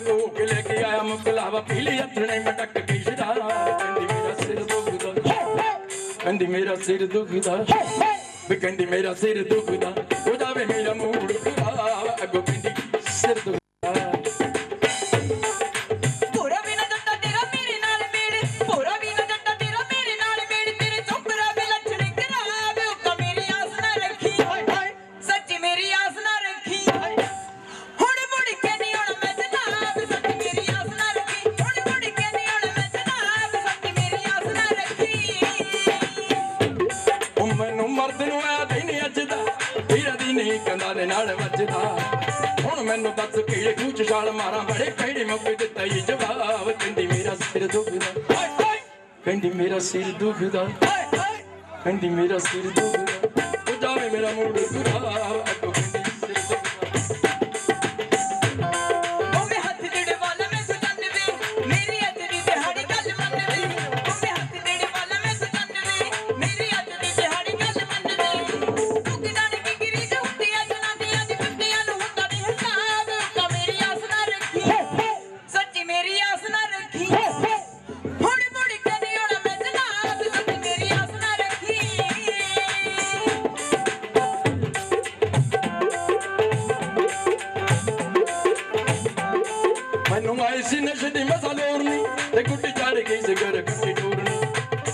ਧੋ ਕੇ ਲੈ ਕੇ ਆਇਆ ਮੁਕਲਾਵਾ ਪੀਲੀ ਹੱਥਣੇ ਮਟਕ ਕੇ ਸ਼ਰਾਬ ਕਹਿੰਦੀ ਮੇਰਾ ਸਿਰ ਦੁਖਦਾ। ਕਹਿੰਦੀ ਮੇਰਾ ਸਿਰ ਦੁਖਦਾ। ਵੀ ਕਹਿੰਦੀ ਮੇਰਾ ਸਿਰ ਦੁਖਦਾ। ਹੋ ਜਾਵੇ ਮੇਰਾ ਮੂਡ ਖਰਾਬ। ਅੱਗੋਂ ਕਹਿੰਦੀ ਸਿਰ ਦੁਖਦਾ। ਕੰਦਾ ਦੇ ਨਾਲ ਵੱਜਦਾ। ਹੁਣ ਮੈਨੂੰ ਦੱਸ ਕਿਹੜੇ ਖੂਚ ਛਾਲ ਮਾਰਾਂ, ਬੜੇ ਕਿਹੜੇ ਮੌਕੇ ਦਿੱਤਾ ਹੀ ਜਵਾਬ। ਕਹਿੰਦੀ ਮੇਰਾ ਸਿਰ ਦੁਖਦਾ। ਕਹਿੰਦੀ ਮੇਰਾ ਸਿਰ ਦੁਖਦਾ। ਕਹਿੰਦੀ ਮੇਰਾ ਸਿਰ ਦੁਖਦਾ। ਉਹ ਜਾਵੇ ਮੇਰਾ ਮੂਡ ਖਰਾਬ।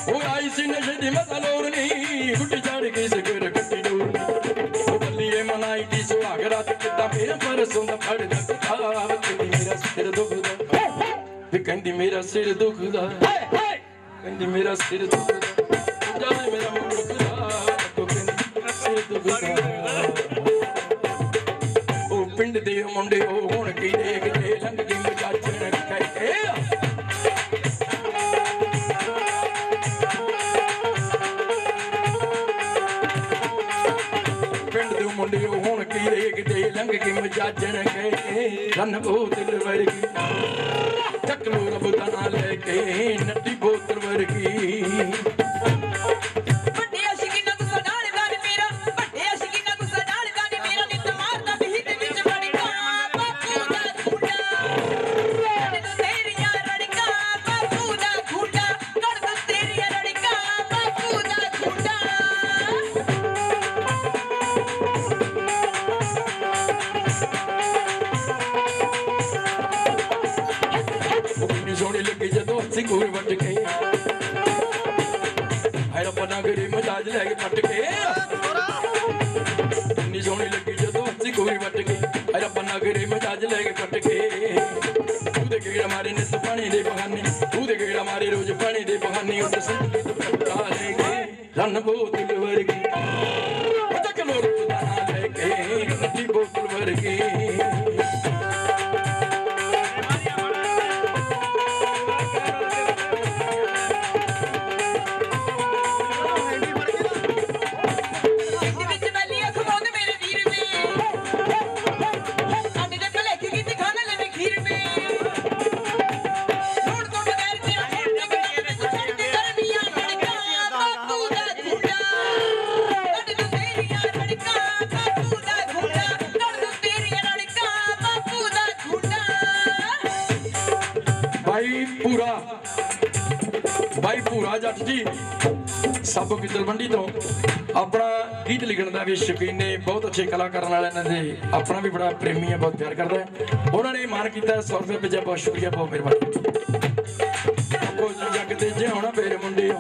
ਉਹ ਆਈ ਸੀ ਨਸ਼ੇ ਦੀ ਮਸਲੋਰਨੀ ਗੁੱਡੀ ਚੜ ਗਈ ਸਿਗਰ ਕੱਟੀ ਡੋਰਨੀ ਉਹ ਬੱਲੀਏ ਮਨਾਈ ਦੀ ਸੁਹਾਗ ਰਾਤ ਕਿੱਦਾਂ ਫੇਰ ਪਰਸੋਂ ਦਾ ਫੜਦਾ ਕਿਤਾਬ ਕਹਿੰਦੀ, ਮੇਰਾ ਸਿਰ ਦੁਖਦਾ। ਵੀ ਕਹਿੰਦੀ, ਮੇਰਾ ਸਿਰ ਦੁਖਦਾ। ਕਹਿੰਦੀ, ਮੇਰਾ ਸਿਰ ਦੁਖਦਾ। ਜਾਵੇ ਮੇਰਾ ਮੂਡ ਖਰਾਬ ਤੋ ਕਹਿੰਦੀ ਸਿਰ ਦੁਖਦਾ। ਉਹ ਪਿੰਡ ਦੇ ਮੁੰਡੇ, ਉਹ ਹੁਣ ਕੀ ਦੇਖਦੇ ਲੰਘ ਗਈ ਪਿੰਡ ਹੁਣ ਕੀ ਦੇਖਦੇ ਲੰਘ ਕੇ ਮਜਾਚਣ ਗਏ। ਰੰਨ ਵਰਗੀ ਸੋਹਣੀ ਲੱਗੀ ਜਦੋਂ ਸਿੰਘੂਰ ਵੱਟ ਕੇ ਹਾਏ ਰੱਬਾ ਨਗਰੀ ਮਜਾਜ ਲੈ ਕੇ ਪੱਟ ਕੇ। ਕਿੰਨੀ ਸੋਹਣੀ ਲੱਗੀ ਜਦੋਂ ਸਿੰਘੂਰ ਵੱਟ ਕੇ ਹਾਏ ਰੱਬਾ ਨਗਰੀ ਮਜਾਜ ਲੈ ਕੇ ਪੱਟ ਕੇ। ਉਹਦੇ ਗੇੜਾ ਮਾਰੇ ਨਿਤ ਪਾਣੀ ਦੇ ਬਹਾਨੇ ਦੇ ਗੇੜਾ ਮਾਰੇ ਰੋਜ਼ ਪਾਣੀ ਦੇ ਬਹਾਨੇ ਉੱਤੇ ਸੰਗੀ ਦੁਪੱਟਾ ਲੈ ਕੇ ਰੰਨ ਵਰਗੀ ਭਾਈ ਪੂਰਾ ਭਾਈ ਪੂਰਾ ਜੱਟ ਜੀ, ਸਭ ਕੀ ਤਲਵੰਡੀ ਤੋਂ। ਆਪਣਾ ਗੀਤ ਲਿਖਣ ਦਾ ਵੀ ਸ਼ੌਕੀਨ ਨੇ, ਬਹੁਤ ਅੱਛੇ ਕਲਾਕਾਰਾਂ ਨਾਲ ਇਹਨਾਂ ਦੇ ਆਪਣਾ ਵੀ ਬੜਾ ਪ੍ਰੇਮੀ ਹੈ, ਬਹੁਤ ਪਿਆਰ ਕਰਦਾ ਹੈ। ਉਹਨਾਂ ਨੇ ਮਾਨ ਕੀਤਾ 100 ਰੁਪਏ ਭੇਜਿਆ, ਬਹੁਤ ਸ਼ੁਕਰੀਆ, ਬਹੁਤ ਮਿਹਰਬਾਨੀ। ਕੋ ਜੱਗ ਤੇ ਜਿਉਣਾ ਫੇਰ ਮੁੰਡਿਓ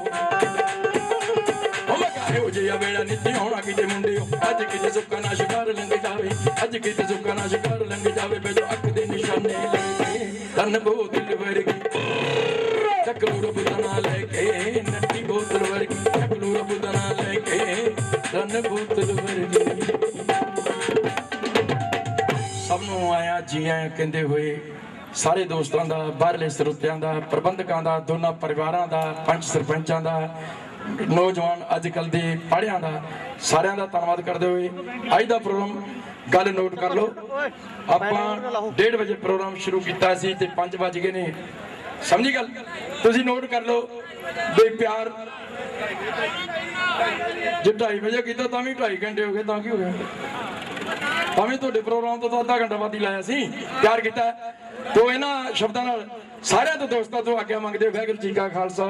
ਉਹ ਮੈਂ ਕਹੇ ਹੋ ਜਿਆ ਵੇੜਾ ਨਿੱਤੀ ਹੋਣਾ ਕਿਤੇ ਮੁੰਡਿਓ ਅੱਜ ਕਿਤੇ ਸੁੱਕਾ ਨਾ ਸ਼ਿਕਾਰ ਲੰਘ ਜਾਵੇ, ਅੱਜ ਕਿਤੇ ਸੁੱਕਾ ਨਾ ਸ਼ਿਕਾਰ ਲੰਘ ਜਾਵੇ, ਬੇਜੋ ਅੱਖ ਦੇ ਨਿਸ਼ਾਨੇ ਲੱਗੇ ਤਨ ਬੋਤਲ ਵਰਗੀ ਚੱਕਲੂ ਰੱਬ ਦਾ ਨਾਂ ਲੈ ਕੇ, ਨੱਟੀ ਬੋਤਲ ਵਰਗੀ ਚੱਕਲੂ ਰੱਬ ਦਾ ਨਾਂ ਲੈ ਕੇ ਤਨ ਬੋਤਲ ਵਰਗੀ। ਸਭ ਨੂੰ ਆਇਆ ਜੀ ਆਇਆਂ ਕਹਿੰਦੇ ਹੋਏ, ਸਾਰੇ ਦੋਸਤਾਂ ਦਾ, ਬਾਹਰਲੇ ਸਰੋਤਿਆਂ ਦਾ, ਪ੍ਰਬੰਧਕਾਂ ਦਾ, ਦੋਨਾਂ ਪਰਿਵਾਰਾਂ ਦਾ ਪੰਚ ਸਰਪੰਚਾਂ ਦਾ, ਨੌਜਵਾਨ ਅੱਜ ਕੱਲ ਦੇ ਪੜ੍ਹਿਆਂ ਦਾ, ਸਾਰਿਆਂ ਦਾ ਧੰਨਵਾਦ ਕਰਦੇ ਹੋਏ, ਅੱਜ ਦਾ ਪ੍ਰੋਗਰਾਮ ਗੱਲ ਨੋਟ ਕਰ ਲਓ। ਆਪਾਂ 1:30 ਵਜੇ ਪ੍ਰੋਗਰਾਮ ਸ਼ੁਰੂ ਕੀਤਾ ਸੀ ਤੇ 5 ਵਜ ਗਏ ਨੇ। ਸਮਝੀ ਗੱਲ? ਤੁਸੀਂ ਨੋਟ ਕਰ ਲਓ ਬਈ ਪਿਆਰ ਜੇ 2:30 ਵਜੇ ਕੀਤਾ ਤਾਂ ਵੀ 2.5 ਘੰਟੇ ਹੋ ਗਏ, ਤਾਂ ਕੀ ਹੋ ਗਿਆ? ਤਾਂ ਵੀ ਤੁਹਾਡੇ ਪ੍ਰੋਗਰਾਮ ਤੋਂ ਅੱਧਾ ਘੰਟਾ ਬਾਅਦ ਹੀ ਲਾਇਆ ਸੀ, ਪਿਆਰ ਕੀਤਾ ਤੋ ਇਹਨਾਂ ਸ਼ਬਦਾਂ ਨਾਲ ਸਾਰਿਆਂ ਤੋਂ ਦੋਸਤਾਂ ਤੋਂ ਆਗਿਆ ਮੰਗਦੇ ਵਾਹਿਗੁਰੂ ਜੀ ਕਾ ਖਾਲਸਾ